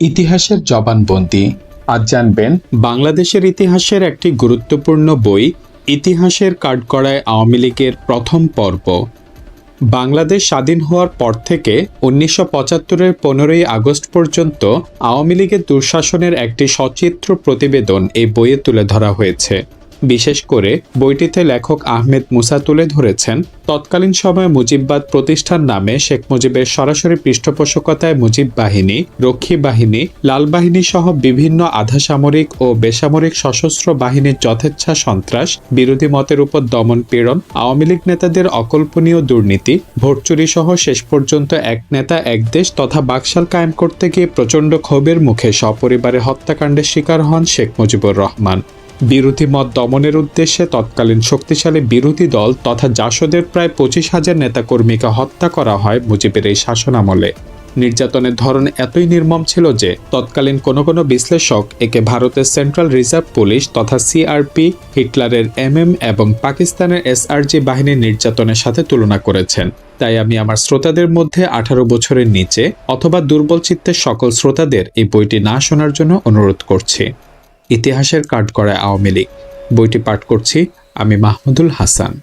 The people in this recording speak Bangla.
ইতিহাসের জবানবন্দি। আজ জানবেন, বাংলাদেশের ইতিহাসের একটি গুরুত্বপূর্ণ বই ইতিহাসের কাঠগড়ায় আওয়ামী লীগের প্রথম পর্ব। বাংলাদেশ স্বাধীন হওয়ার পর থেকে উনিশশো পঁচাত্তরের পনেরোই আগস্ট পর্যন্ত আওয়ামী লীগের দুঃশাসনের একটি সচিত্র প্রতিবেদন এই বইয়ে তুলে ধরা হয়েছে। বিশেষ করে বইটিতে লেখক আহমেদ মুসা তুলে ধরেছেন, তৎকালীন সময়ে মুজিববাদ প্রতিষ্ঠান নামে শেখ মুজিবের সরাসরি পৃষ্ঠপোষকতায় মুজিব বাহিনী, রক্ষী বাহিনী, লাল বাহিনী সহ বিভিন্ন আধাসামরিক ও বেসামরিক সশস্ত্র বাহিনীর যথেচ্ছা সন্ত্রাস, বিরোধী মতের উপর দমন পীড়ন, আওয়ামী লীগ নেতাদের অকল্পনীয় দুর্নীতি ভোট চুরি সহ শেষ পর্যন্ত এক নেতা এক দেশ তথা বাকশাল কায়েম করতে গিয়ে প্রচণ্ড ক্ষোভের মুখে সপরিবারে হত্যাকাণ্ডের শিকার হন শেখ মুজিবুর রহমান। বিরোধী মত দমনের উদ্দেশ্যে তৎকালীন শক্তিশালী বিরোধী দল তথা জাসদের প্রায় পঁচিশ হাজার নেতাকর্মীকে হত্যা করা হয় মুজিবের এই শাসনামলে। নির্যাতনের ধরন এতই নির্মম ছিল যে তৎকালীন কোনো কোনো বিশ্লেষক একে ভারতের সেন্ট্রাল রিজার্ভ পুলিশ তথা সিআরপি, হিটলারের এমএম এবং পাকিস্তানের এসআরজি বাহিনীর নির্যাতনের সাথে তুলনা করেছেন। তাই আমি আমার শ্রোতাদের মধ্যে আঠারো বছরের নিচে অথবা দুর্বল চিত্তের সকল শ্রোতাদের এই বইটি না শোনার জন্য অনুরোধ করছি। ইতিহাসের কাঠ করায় আওয়ামী লীগ। বইটি পাঠ করছি আমি মাহমুদুল হাসান।